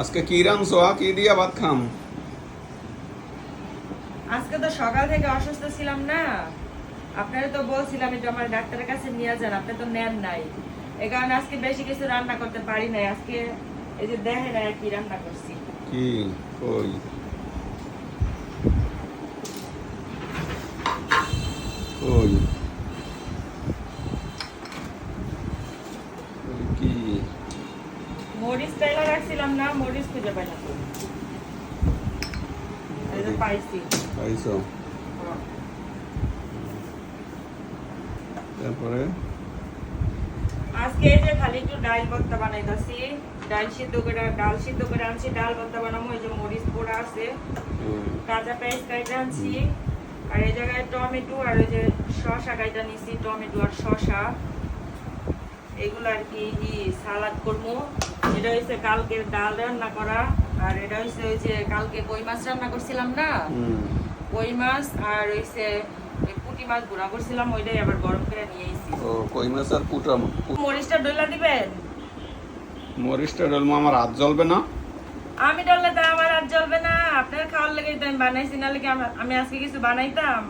আজকে কি রামছো কি দিয়া ভাত খাম? আজকে তো সকাল থেকে অসুস্থ ছিলাম না। আপনারা তো বলছিলাম এটা আমার ডাক্তারের কাছে নিয়ে যান আপনি তো নেন নাই। এই কারণে আজকে বেশি কিছু রান্না করতে পারি নাই। আজকে এই যে দেখেন আর কি রান্না করছি। কি? কই? কই কি মরিচ তেলা রাখছিলাম না মরিচ খুঁজে পাই না। তো। এই যে পাইছি। পাইছো। তারপরে? আজকে যে খালি একটু ডাল ভর্তা বানাইতাছি ডাল সিদ্ধ করে ডাল সিদ্ধ করে আনছি ডাল ভর্তা বানাবো এই যে মরিচ পোড়া আছে। কাঁচা পেঁয়াজ কাইটা আনছি আর এই জায়গায় টমেটো আর ওই যে শসা কাইটা নিছি টমেটো আর শসা। এগুলো আর কি সালাদ করব। এটা হচ্ছে কালকে ডাল রান্না করা আর এটা হচ্ছে ওই যে কালকে কই মাছ রান্না করছিলাম না? কই মাছ আর ওই পুঁটি মাছ গুঁড়া করছিলাম ওইটাই আবার গরম করে নিয়ে এসেছি ও কই মাছ আর পুটা মরিচটা ডইলা দিবেন? মরিচটা ডলমা আমার হাত জ্বলবে না। আমি ডললে তো আমার আর জ্বলবে না। আপনার খাওয়ার লেগে তো আমি বানাইছি কি আমার- আমি আজকে কিছু বানাইতাম?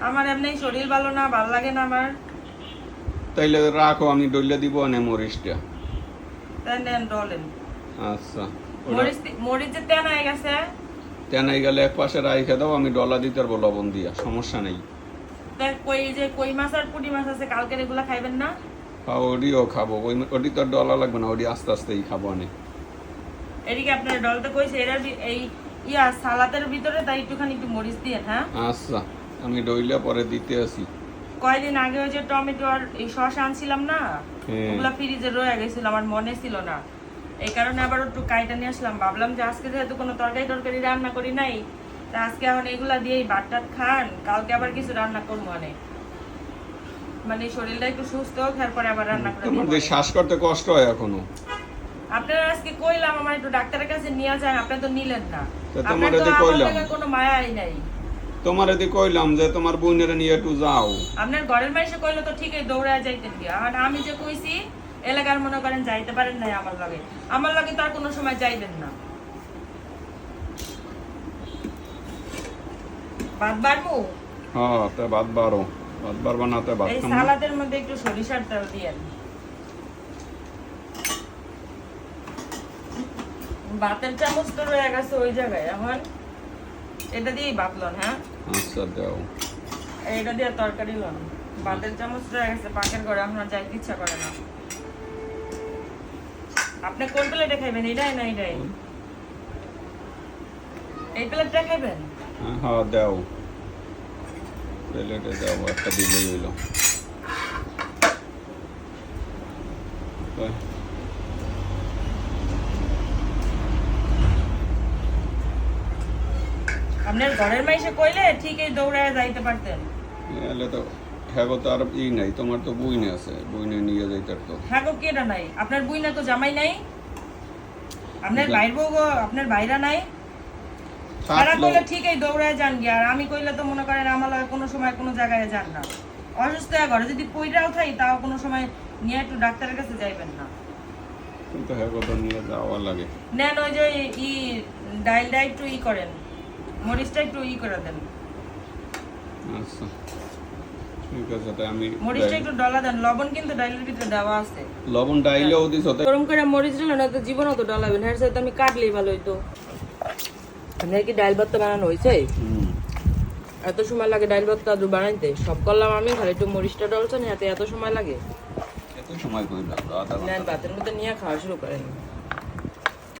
আমার এমনি শরীর ভালো না ভালো লাগে না আমার। তাইলে রাখো আমি ডলে দিব না মরিচটা। ডলেন আচ্ছা। মরিচ মরিচ যে তেন গেছে? তেনাই গেলে এক পাশে রাইখে দাও আমি ডলা দিতে পারব লবণ দিয়া সমস্যা নেই। কই যে কই মাছ আর পুঁটি মাছ আছে কালকের এগুলা খাইবেন না? হ্যাঁ খাব ওই ওটি তো ডলা লাগবে না ওটি আস্তে আস্তেই খাব অনেক এদিকে আপনার কইছে এর এই ইয়া সালাতের ভিতরে তাই একটুখানি একটু মরিচ দিয়ে হ্যাঁ? আচ্ছা আমি ডইলে পরে দিতে আসি। কয়দিন আগে ওই যে টমেটো আর এই শসা আনছিলাম না। ওগুলা ফ্রিজে রয়ে গেছিল আমার মনে ছিল না। এই কারণে আবার একটু কাইটা নিয়ে আসলাম। ভাবলাম যে আজকে যেহেতু কোনো তরকারি টরকারি রান্না করি নাই তা আজকে এখন এগুলা দিয়েই ভাত খান কালকে আবার কিছু রান্না করব অনেক। মানে শরীরটা একটু সুস্থ হোক তারপরে আবার রান্না করে তোমার যে শ্বাস করতে কষ্ট হয় এখনও? আপনারা আজকে কইলাম আমার একটু ডাক্তারের কাছে নিয়ে যান আপনি তো নিলেন না। আপনার তো কইলাম। কোনো মায়াই নাই। তোমার এদি কইলাম যে তোমার বোনের নিয়ে একটু যাও। আপনার ঘরের মাইসে কইলে তো ঠিকই দৌড়ায় যাইতেন কি আর আমি যে কইছি এলাকার মনে করেন যাইতে পারেন নাই আমার লগে। আমার লগে তো আর কোনো সময় যাইবেন না। ভাত বাড়বো? হ্যাঁ তা ভাত বারো ভাত বারবা না তা ভাত এই সালাদের মধ্যে একটু সরিষার তেল দিয়েন ভাতের চামচ তো রয়ে গেছে ওই জায়গায় এখন এটা দিয়েই ভাত লন হ্যাঁ? আচ্ছা দাও। এইটা দিয়ে তরকারি লন। ভাতের চামচ রয়ে গেছে পাকের ঘরে আপনার যাইতে ইচ্ছা করে না। আপনি কোন প্লেটে খাইবেন? এটাই না এটাই? এই প্লেটটা খাইবেন? হ্যাঁ হ্যাঁ দাও। প্লেটে দাও একটা দিলেই হইল। আপনার ঘরের মাইসে কইলে ঠিকই দৌড়ায় যাইতে পারতেন। এলে তো হ্যাঁ তো আর ই নাই তোমার তো বইনে আছে বইনে নিয়ে যাইতে তো। হ্যাঁ গো কেটা নাই? আপনার বুই না তো জামাই নাই? আপনার বাইর বউ গো আপনার বাইরা নাই? তারা কইলে ঠিকই দৌড়ায় যান গিয়া আর আমি কইলে তো মনে করেন আমার কোনো সময় কোনো জায়গায় যান না। অসুস্থ হয়ে ঘরে যদি পইরাও থাই তাও কোনো সময় নিয়ে একটু ডাক্তারের কাছে যাইবেন না। কিন্তু হ্যাঁ তো নিয়ে যাওয়া লাগে। নেন ওই যে ই ডাইলটা একটু ই করেন। মরিচটা একটু ই করে দেন। আচ্ছা ঠিক আছে তাই আমি মরিচটা একটু ডলা দেন লবণ কিন্তু ডাইলের ভিতরে দেওয়া আছে। লবণ ডাইলেও দিছ তাই গরম করে মরিচ দিলে না তো জীবন অত ডলাবেন হ্যাঁ সাথে আমি কাটলেই ভালো হইতো। আপনার কি ডাইল ভর্তা বানানো হয়েছে এত সময় লাগে ডাইল আদু বানাইতে? সব করলাম আমি খালি একটু মরিচটা ডলছেন হাতে এত সময় লাগে? এত সময় কই লাগল আধা ঘণ্টা? ভাতের মধ্যে নিয়ে খাওয়া শুরু করেন।